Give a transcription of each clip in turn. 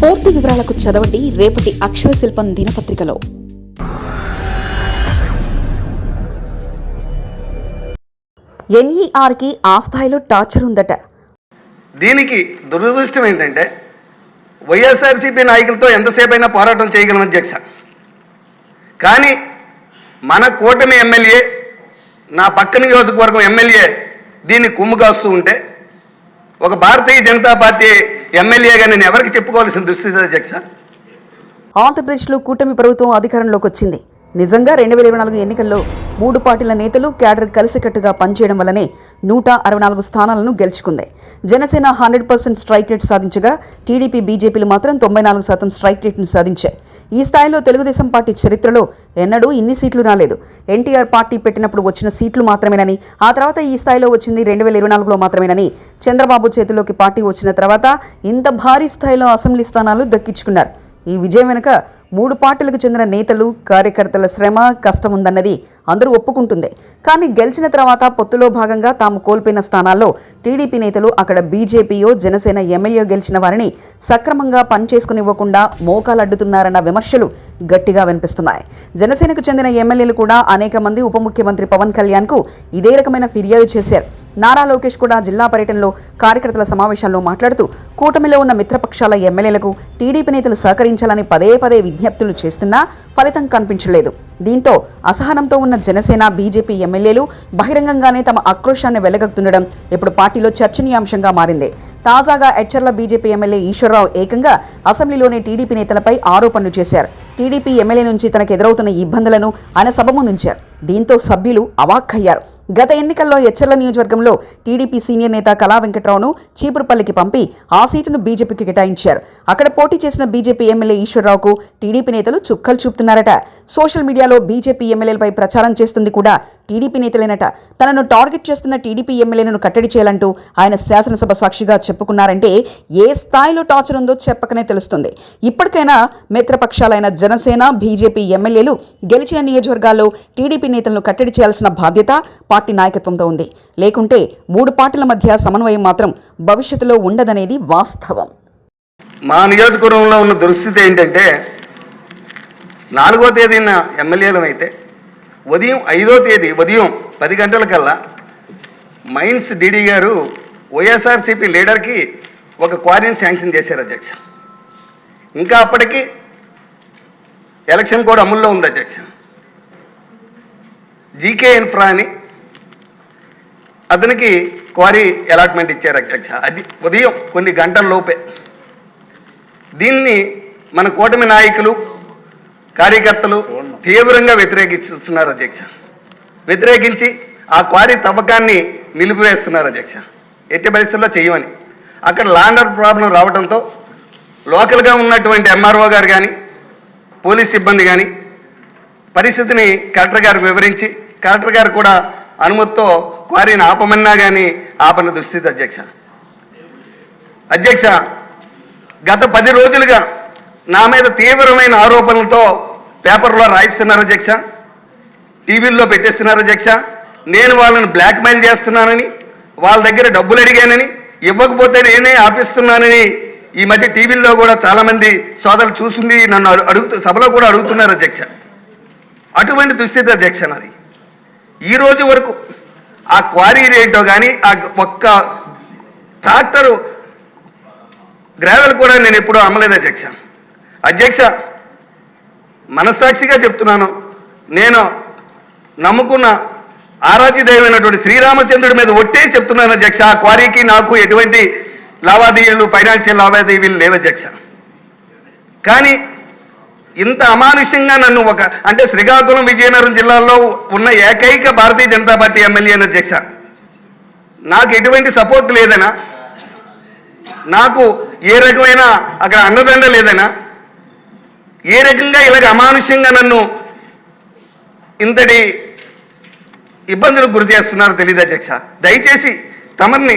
పూర్తి వివరాలకు చదవండి రేపటి అక్షర శిల్పం దినపత్రికలో. ఎన్ఈఆర్కి ఆ స్థాయిలో టార్చర్ ఉందట. దీనికి దురదృష్టం ఏంటంటే వైఎస్ఆర్సీపీ నాయకులతో ఎంతసేపు అయినా పోరాటం చేయగలం అధ్యక్ష. కానీ మన కూటమి ఎమ్మెల్యే నా పక్క నియోజకవర్గం ఎమ్మెల్యే దీన్ని కుమ్ము కాస్తూ ఉంటే ఒక భారతీయ జనతా పార్టీ ఎమ్మెల్యేగా నేను ఎవరికి చెప్పుకోవాల్సిన దుస్థితి అధ్యక్ష ఆంధ్రప్రదేశ్లో కూటమి ప్రభుత్వం అధికారంలోకి వచ్చింది. నిజంగా రెండు వేల ఇరవై నాలుగు ఎన్నికల్లో మూడు పార్టీల నేతలు క్యాడర్ కలిసికట్టుగా పనిచేయడం వల్లనే నూట అరవై నాలుగు స్థానాలను గెలుచుకుంది. Janasena hundred percent strike rate సాధించగా టీడీపీ బీజేపీలు మాత్రం తొంభై నాలుగు శాతం స్ట్రైక్ రేట్ను సాధించాయి. ఈ స్థాయిలో తెలుగుదేశం పార్టీ చరిత్రలో ఎన్నడూ ఇన్ని సీట్లు రాలేదు. ఎన్టీఆర్ పార్టీ పెట్టినప్పుడు వచ్చిన సీట్లు మాత్రమేనని ఆ తర్వాత ఈ స్థాయిలో వచ్చింది రెండు వేల ఇరవై నాలుగులో మాత్రమేనని చంద్రబాబు చేతిలోకి పార్టీ వచ్చిన తర్వాత ఇంత భారీ స్థాయిలో అసెంబ్లీ స్థానాలు దక్కించుకున్నారు. ఈ విజయం వెనుక మూడు పార్టీలకు చెందిన నేతలు కార్యకర్తల శ్రమ కష్టం ఉందన్నది అందరూ ఒప్పుకుంటుంది. కానీ గెలిచిన తర్వాత పొత్తులో భాగంగా తాము కోల్పోయిన స్థానాల్లో టీడీపీ నేతలు అక్కడ బీజేపీయో జనసేన ఎమ్మెల్యే గెలిచిన వారిని సక్రమంగా పనిచేసుకునివ్వకుండా మోకాలడ్డుతున్నారన్న విమర్శలు గట్టిగా వినిపిస్తున్నాయి. జనసేనకు చెందిన ఎమ్మెల్యేలు కూడా అనేక మంది ఉప ముఖ్యమంత్రి పవన్ కళ్యాణ్కు ఇదే రకమైన ఫిర్యాదు చేశారు. నారా లోకేష్ కూడా జిల్లా పర్యటనలో కార్యకర్తల సమావేశంలో మాట్లాడుతూ కూటమిలో ఉన్న మిత్రపక్షాల ఎమ్మెల్యేలకు టీడీపీ నేతలు సహకరించాలని పదే పదే విజ్ఞప్తులు చేస్తున్నా ఫలితం కనిపించలేదు. దీంతో అసహనంతో ఉన్న జనసేన బీజేపీ ఎమ్మెల్యేలు బహిరంగంగానే తమ ఆక్రోశాన్ని వెలగక్తుండడం ఇప్పుడు పార్టీలో చర్చనీయాంశంగా మారింది. తాజాగా హెచ్చర్ల బీజేపీ ఎమ్మెల్యే ఈశ్వరరావు ఏకంగా అసెంబ్లీలోనే టీడీపీ నేతలపై ఆరోపణలు చేశారు. టీడీపీ ఎమ్మెల్యే నుంచి తనకు ఎదురవుతున్న ఇబ్బందులను ఆయన సభ ముందుంచారు దీంతో సభ్యులు అవాక్కయ్యారు. గత ఎన్నికల్లో ఎచ్చర్ల నియోజకవర్గంలో టీడీపీ సీనియర్ నేత కళా వెంకట్రావును చీపురుపల్లికి పంపి ఆ సీటును బీజేపీకి కేటాయించారు. అక్కడ పోటీ చేసిన బీజేపీ ఎమ్మెల్యే ఈశ్వరరావుకు టీడీపీ నేతలు చుక్కలు చూపుతున్నారట. సోషల్ మీడియాలో బీజేపీ ఎమ్మెల్యేలపై ప్రచారం చేస్తుంది కూడా టీడీపీ నేతలేనట. తనను టార్గెట్ చేస్తున్న టీడీపీ ఎమ్మెల్యేలను కట్టడి చేయాలంటూ ఆయన శాసనసభ సాక్షిగా చెప్పుకున్నారంటే ఏ స్థాయిలో టార్చర్ ఉందో చెప్పకనే తెలుస్తుంది. ఇప్పటికైనా మిత్రపక్షాలైన జనసేన బీజేపీ ఎమ్మెల్యేలు గెలిచిన నియోజకవర్గాల్లో టీడీపీ నేతలను కట్టడి చేయాల్సిన బాధ్యత పార్టీ నాయకత్వంతో ఉంది. లేకుంటే మూడు పార్టీల మధ్య సమన్వయం మాత్రం భవిష్యత్తులో ఉండదనేది వాస్తవం. మా నియోజకవర్గంలో ఉన్న దుస్థితి ఏంటంటే నాలుగో తేదీన ఎమ్మెల్యేలం అయితే ఉదయం ఐదో తేదీ ఉదయం పది గంటలకల్లా మైన్స్ డీడీ గారు వైఎస్ఆర్సీపీ లీడర్కి ఒక క్వారీని శాంక్షన్ చేశారు అధ్యక్ష. ఇంకా అప్పటికి ఎలక్షన్ కూడా అమల్లో ఉంది అధ్యక్ష. జీకే ఇన్ఫ్రా అని అతనికి క్వారీ అలాట్మెంట్ ఇచ్చారు అధ్యక్ష. అది ఉదయం కొన్ని గంటల లోపే. దీన్ని మన కూటమి నాయకులు కార్యకర్తలు తీవ్రంగా వ్యతిరేకిస్తున్నారు అధ్యక్ష. వ్యతిరేకించి ఆ క్వారీ తవ్వకాన్ని నిలిపివేస్తున్నారు అధ్యక్ష. ఎట్టి పరిస్థితుల్లో చేయమని. అక్కడ లాండర్ ప్రాబ్లం రావడంతో లోకల్గా ఉన్నటువంటి ఎంఆర్ఓ గారు కానీ పోలీస్ సిబ్బంది కానీ పరిస్థితిని కలెక్టర్ గారికి వివరించి కలెక్టర్ గారు కూడా అనుమతితో క్వారీని ఆపమన్నా కానీ ఆపని దుస్థితి అధ్యక్ష. అధ్యక్ష గత పది రోజులుగా నా మీద తీవ్రమైన ఆరోపణలతో పేపర్లో రాయిస్తున్నారు అధ్యక్ష. టీవీల్లో పెట్టేస్తున్నారు అధ్యక్ష. నేను వాళ్ళని బ్లాక్మెయిల్ చేస్తున్నానని వాళ్ళ దగ్గర డబ్బులు అడిగానని ఇవ్వకపోతే నేనే ఆపిస్తున్నానని ఈ మధ్య టీవీల్లో కూడా చాలామంది సోదరులు చూసింది నన్ను అడు- అడుగుతూ సభలో కూడా అడుగుతున్నారు అధ్యక్ష. అటువంటి దుస్థితి అధ్యక్ష నాది ఈ రోజు వరకు ఆ క్వారీ రేటో కానీ ఆ ఒక్క ట్రాక్టరు గ్రావెల్ కూడా నేను ఎప్పుడూ అమ్మలేదు అధ్యక్ష. అధ్యక్ష మనస్సాక్షిగా చెప్తున్నాను. నేను నమ్ముకున్న ఆరాధ్యదైవైనటువంటి శ్రీరామచంద్రుడి మీద ఒట్టే చెప్తున్నాను అధ్యక్ష. ఆ క్వారీకి నాకు ఎటువంటి లావాదేవీలు ఫైనాన్షియల్ లావాదేవీలు లేవు అధ్యక్ష. కానీ ఇంత అమానుష్యంగా నన్ను ఒక అంటే శ్రీకాకుళం విజయనగరం జిల్లాలో ఉన్న ఏకైక భారతీయ జనతా పార్టీ ఎమ్మెల్యే అధ్యక్ష. నాకు ఎటువంటి సపోర్ట్ లేదనా? నాకు ఏ రకమైన అక్కడ అన్నదండ లేదనా? ఏ రకంగా ఇలాగ అమానుష్యంగా నన్ను ఇంతటి ఇబ్బందులకు గురి చేస్తున్నారో తెలియదు అధ్యక్ష? దయచేసి తమర్ని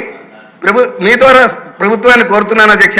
ప్రభు మీ ద్వారా ప్రభుత్వాన్ని కోరుతున్నాను అధ్యక్ష.